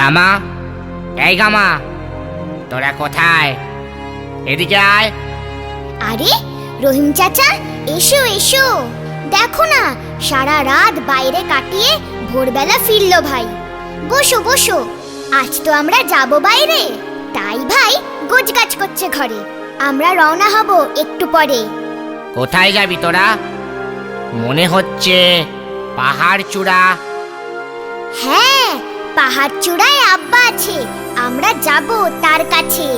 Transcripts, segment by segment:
Gamma এই gamma তোরা কোথায়? এদিকে আয়। আরে রহিম চাচা এসো এসো। দেখো না সারা রাত বাইরে কাটিয়ে ভোরবেলা ফিরলো ভাই। বসো বসো আজ তো আমরা যাব বাইরে। তাই ভাই গোজগাছ করছে ঘরে। আমরা রওনা হব একটু পরে। কোথায় যাবি তোরা? মনে হচ্ছে পাহাড় চূড়া। হ্যাঁ পাহাড় চূড়ায় আব্বা আছে। আমরা যাব তার কাছে।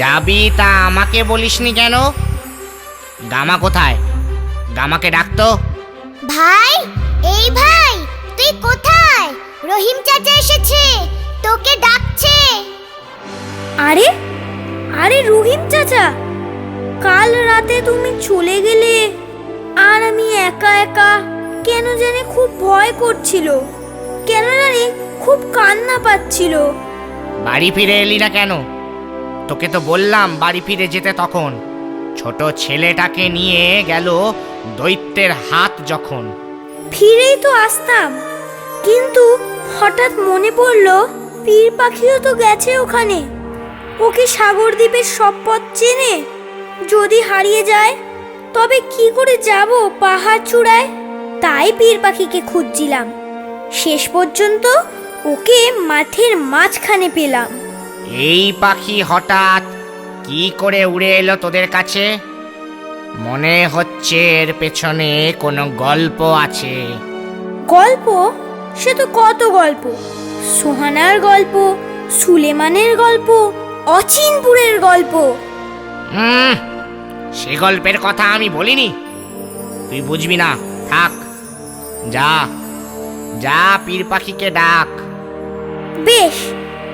যাবি তা আমাকে বলিসনি কেন? গামা কোথায়? গামাকে ডাকতো ভাই এই ভাই তুই কোথায়? রহিম চাচা এসেছে তোকে ডাকছে। আরে আরে রহিম চাচা কাল রাতে তুমি চলে গেলে আর আমি একা একা কেন জানি খুব ভয় করছিল। কেন জানি খুব কান্না পাচ্ছিল। বাড়ি ফিরে এলি না কেন? তোকে তো বললাম বাড়ি ফিরে যেতে তখন। ছোট ছেলেটাকে নিয়ে গেল দৈত্যের হাত যখন। ফিরেই তো আসতাম। কিন্তু হঠাৎ মনে পড়ল পীর পাখিও তো গেছে ওখানে। ওকে সাগর দ্বীপের সব পথ চেনে। যদি হারিয়ে যায় তবে কি করে যাব পাহাড় চূড়ায়? তাই পীর পাখিকে খুঁজছিলাম। শেষ পর্যন্ত ওকে মাঠের মাঝখানে পেলাম। এই পাখি হঠাৎ কি করে উড়ে এলো তোদের কাছে? মনে হচ্ছে এর পেছনে কোনো গল্প আছে। গল্প? সে তো কত গল্প? সোহানার গল্প সুলেমানের গল্প অচিনপুরের গল্প। সে গল্পের কথা আমি বলিনি। তুই বুঝবি না থাক যা। যা পীর পাখিকে ডাক। বেশ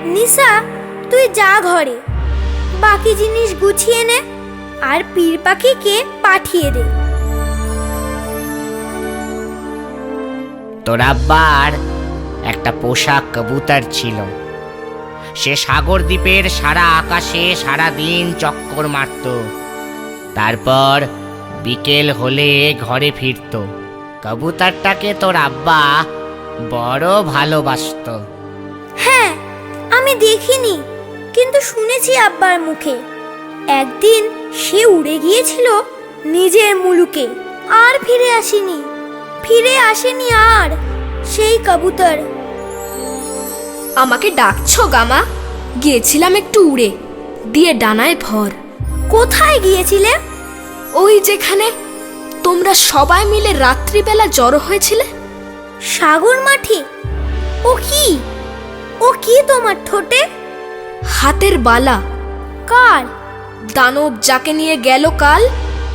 নিশা তুই যা ঘরে। বাকি জিনিস গুছিয়ে নে আর পীর পাখিকে পাঠিয়ে দে। তোর আব্বার একটা পোশাক কবুতর ছিল। সে সাগর দ্বীপের সারা আকাশে সারা দিন চক্কর মারত। তারপর বিকেল হলে ঘরে ফিরত। কবুতরটাকে তোর আব্বা বড় ভালোবাসতো। হ্যাঁ আমি দেখিনি কিন্তু শুনেছি আব্বার মুখে। একদিন সে উড়ে গিয়েছিল নিজের মুলুকে আর ফিরে আসেনি। ফিরে আসেনি আর সেই কবুতর। আমাকে ডাকছো গামা গিয়েছিলাম একটু উড়ে দিয়ে ডানায় ভর। কোথায় গিয়েছিলে? ওই যেখানে তোমরা সবাই মিলে রাত্রিবেলা জড়ো হয়েছিলে? সাগর মাঠে? ও কি? ও কি তোমার ঠোঁটে? হাতের বালা। কার? দানব যাকে নিয়ে গেল কাল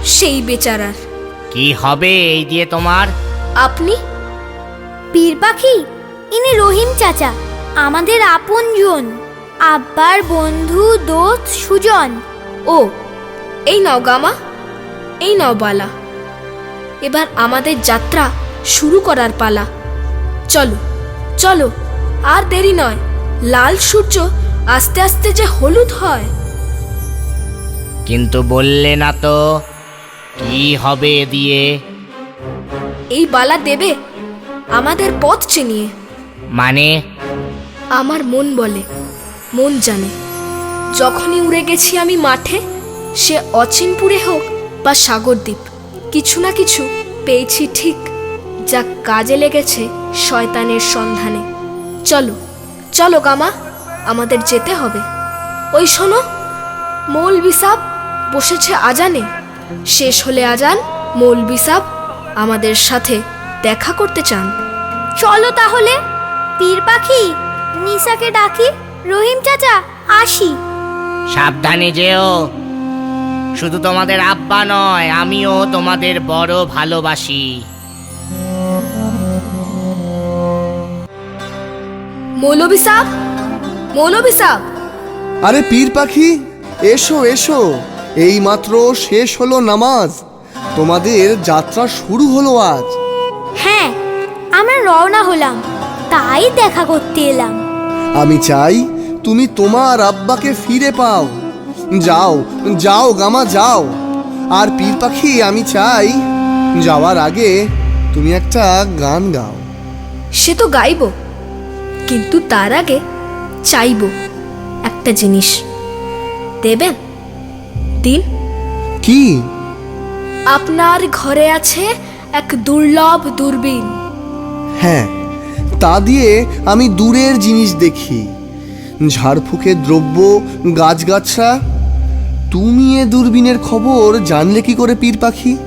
সেই বেচারার। কি হবে এই দিয়ে তোমার? আপনি? পীর পাখি ইনি রহিম চাচা আমাদের আপনজন। আব্বার বন্ধু দোস্ত সুজন। ও এই নাও গামা এই নাও বালা। এবার আমাদের যাত্রা শুরু করার পালা। চলো চলো আর দেরি নয়। লাল সূর্য আস্তে আস্তে যে হলুদ হয়। কিন্তু বললে না তো কি হবে এ দিয়ে? এই বালা দেবে আমাদের পথ চিনিয়ে। মানে? আমার মন বলে মন জানে। যখনই উড়ে গেছি আমি মাঠে সে অচিনপুরে হোক বা সাগরদ্বীপ কিছু না কিছু পেয়েছি ঠিক। যা কাজে লেগেছে শয়তানের সন্ধানে। চলো চলো গামা আমাদের যেতে হবে। ওই শোনো মৌলবি সাব বসেছে আজানে। শেষ হলে আজান মৌলবি সাব আমাদের সাথে দেখা করতে চান। চলো তাহলে পীর পাখি নিশাকে ডাকি রহিম চাচা আসি। সাবধানে যেও। শুধু তোমাদের আব্বা নয় আমিও তোমাদের বড় ভালোবাসি। মৌলবি সাব মৌলবি সাব আরে পীর পাখি এসো এসো। এইমাত্র শেষ হলো নামাজ। তোমাদের যাত্রা শুরু হলো আজ। হ্যাঁ আমরা রওনা হলাম। তাই দেখা করতে এলাম। আমি চাই তুমি তোমার আব্বাকে ফিরে পাও। যাও যাও গামা যাও। আর পীর পাখি আমি চাই যাওয়ার আগে তুমি একটা গান গাও। সে তো গাইব। কিন্তু তার আগে চাইব একটা জিনিস। দেবেন? দিন? কি? আপনার ঘরে আছে এক দুর্লভ দূরবীন। হ্যাঁ তা দিয়ে আমি দূরের জিনিস দেখি। ঝাড়ফুঁকের দ্রব্য গাছগাছরা তুমি এ দূরবীনের খবর জানলে কি করে পীর পাখি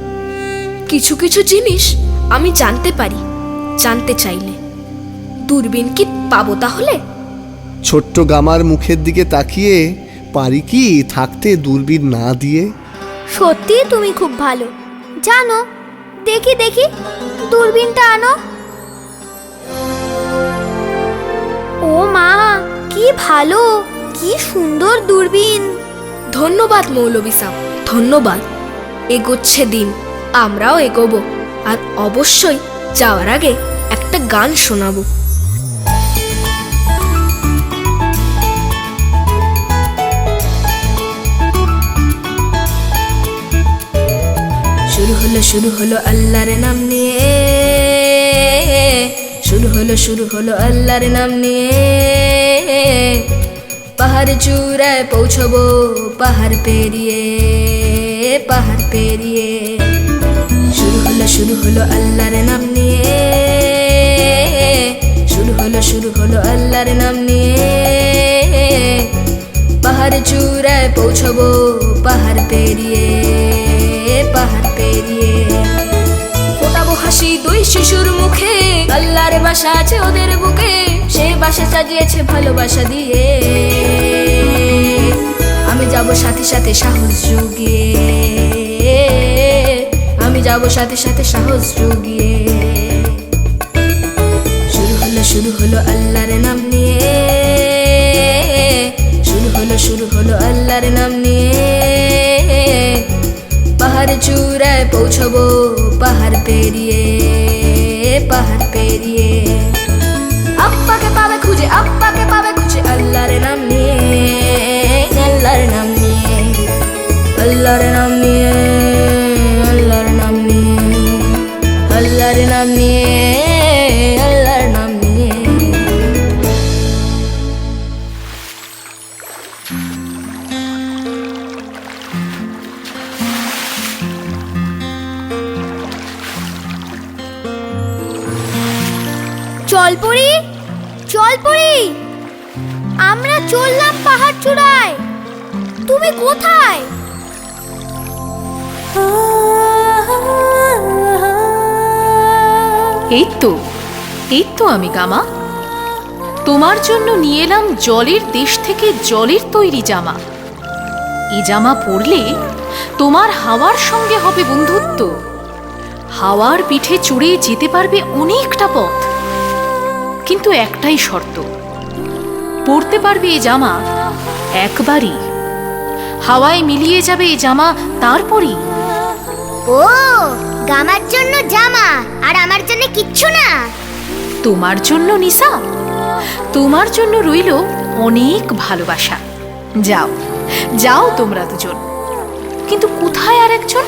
কিছু কিছু জিনিস আমি জানতে পারি জানতে চাইলে। দূরবীন কি পাবো তাহলে? ছোট্ট গামার মুখের দিকে তাকিয়ে পারি কি থাকতে দূরবীন না দিয়ে? সত্যি তুমি খুব ভালো। জানো দেখি দেখি দূরবীনটা আনো। ও মা কি ভালো কি সুন্দর দূরবীন। ধন্যবাদ মৌলবী সাহ ধন্যবাদ। এগোচ্ছে দিন আমরাও এগোবো আর অবশ্যই যাওয়ার আগে একটা গান শোনাবো। শুরু হলো শুরু হলো আল্লাহর নাম নিয়ে। শুরু হলো শুরু হলো আল্লাহর নাম নিয়ে। পাহাড় চূড়ায় পৌঁছবো, পাহাড় পেরিয়ে পাহাড় পেরিয়ে। শুরু হলো শুরু হলো আল্লাহর নাম নিয়ে। শুরু হলো শুরু হলো আল্লাহর নাম নিয়ে। পাহাড় চূড়ায় পৌঁছবো, পাহাড় পেরিয়ে। পাহাড় পেরিয়ে। ফোটাবো হাসি দুই শিশুর মুখে, আল্লাহর বাসা আছে ওদের বুকে, সে বাসা সাজিয়েছে ভালোবাসা দিয়ে। আমি যাব সাথে সাথে সাহস জুগিয়ে। আমি যাব সাথে সাথে সাহস জুগিয়ে। শুরু হলো শুরু হলো আল্লাহর নাম নিয়ে। শুরু হলো শুরু হলো আল্লাহর নাম নিয়ে। পাহাড় চূড়ায় পৌঁছবো, পাহাড় পেরিয়ে পাহাড় পেরিয়ে। আব্বাকে পাবে খুঁজে, আব্বাকে পাবে খুঁজে, আল্লাহর নাম নিয়ে, আল্লাহর নাম নিয়ে, আল্লাহর নাম চল পড়ি চল পড়ি আমরা চললাম পাহাড় চূড়ায়। তুমি কোথায়? এই তো এই তো আমি গামা। তোমার জন্য নিয়ে এলাম জলের দেশ থেকে জলের তৈরি জামা। এ জামা পরলে তোমার হাওয়ার সঙ্গে হবে বন্ধুত্ব। হাওয়ার পিঠে চড়ে যেতে পারবে অনেকটা পথ। কিন্তু একটাই শর্ত। পরতে পারবে এই জামা একবারই। হাওয়ায় মিলিয়ে যাবে এই জামা তারপরই। ও গামার জন্য জামা আর আমার জন্য কিচ্ছু না। তোমার জন্য নিসা তোমার জন্য রইল অনেক ভালোবাসা। যাও যাও তোমরা দুজন। কিন্তু কোথায় আর একজন?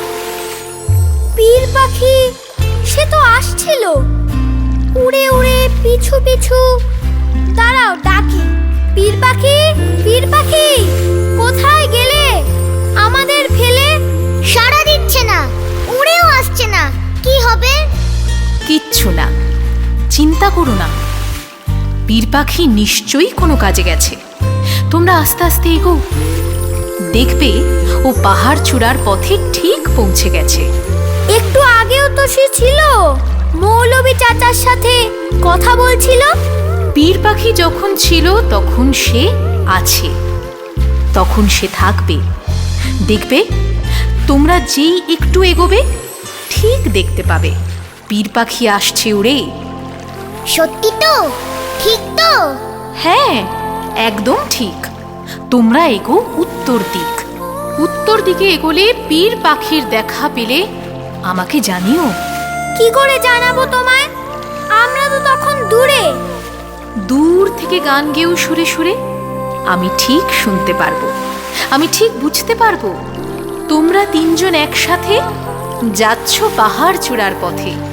পীর পাখি সে তো আসছিল। উড়ে উড়ে পিছু পিছু। দাঁড়াও ডাকি। পীর পাখি পীর পাখি কোথায় গেলে? আমাদের ফেলে সাড়া দিচ্ছে না উড়েও আসছে না। কি হবে? কিচ্ছু না। চিন্তা করো না। পীর পাখি নিশ্চয়ই কোনো কাজে গেছে। তোমরা আস্তে আস্তে এগো। দেখবে ও পাহাড় চূড়ার পথে ঠিক পৌঁছে গেছে। একটু আগেও তো সে ছিল। মৌলবী চাচার সাথে কথা বলছিল? পীর পাখি যখন ছিল তখন সে আছে। তখন সে থাকবে। দেখবে তোমরা যেই একটু এগোবে ঠিক দেখতে পাবে। পীর পাখি আসছে উড়ে। সত্যি তো? ঠিক তো? হ্যাঁ একদম ঠিক। তোমরা এগো উত্তর দিক। উত্তর দিকে এগোলে পীর পাখির দেখা পেলে আমাকে জানিও। কি করে জানাব তোমায়? আমরা তো তখন দূরে। দূর থেকে গান গেয়েও সুরে সুরে আমি ঠিক শুনতে পারব। আমি ঠিক বুঝতে পারব। তোমরা তিনজন একসাথে যাচ্ছ পাহাড় চূড়ার পথে।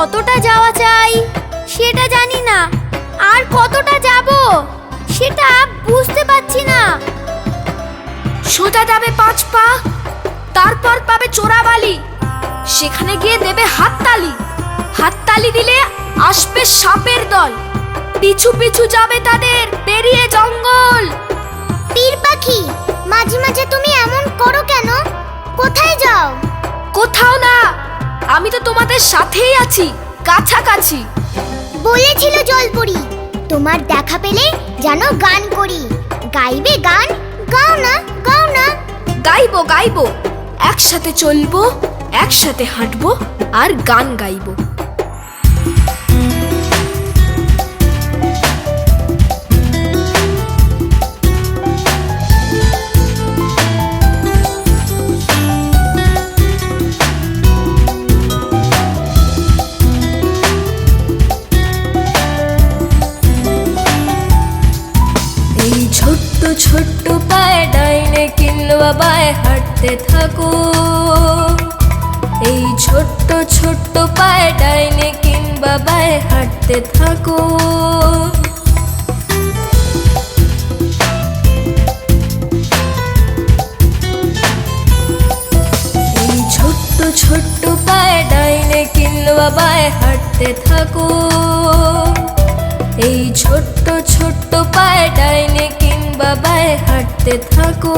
কতটা যাওয়া চাই সেটা জানি না। আর কতটা যাব সেটা বুঝতে পারছি না। সোজা যাবে পাঁচ পা তারপর পাবে চোরাবালি। সেখানে গিয়ে দেবে হাততালি। হাততালি দিলে আসবে সাপের দল। পিছু পিছু যাবে তাদের পেরিয়ে জঙ্গল। পীর পাখি মাঝে মাঝে তুমি এমন করো কেন? কোথায় যাও? কোথাও না। আমি তো তোমাদের সাথেই আছি কাছাকাছি। বলেছিল জলপুরি। তোমার দেখা পেলে যেন গান করি। গাইবে গান? গাও না গাও না। গাইবো গাইবো। একসাথে চলবো একসাথে হাঁটবো আর গান গাইবো। হাঁটতে থাকো। ছোট্ট ছোট্ট পায়ে ডাইনে কিংবা বায়ে হাঁটতে থাকো। এই ছোট্ট ছোট্ট পায়ে ডাইনে কিংবা বায়ে হাঁটতে থাকো।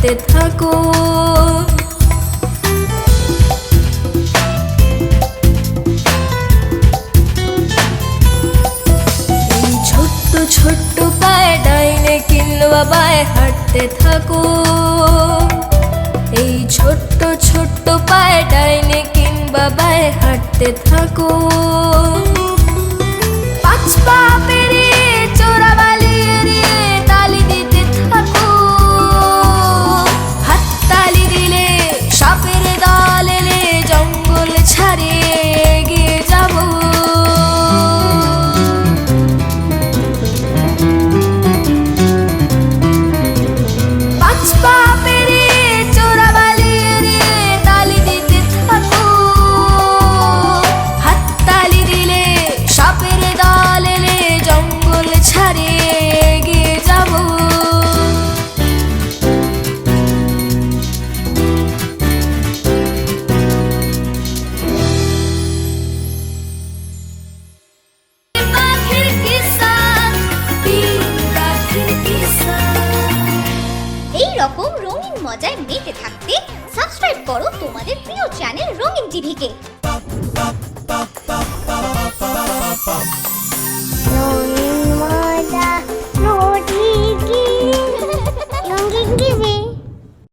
হাঁটতে থাকো। ছোট্ট ছোট্ট পায়ে ডাইনে কিংবা বায়ে হাঁটতে থাকো। এই ছোট্ট ছোট্ট পায়ে ডাইনে কিংবা বায়ে হাঁটতে থাকো। পাঁচ পা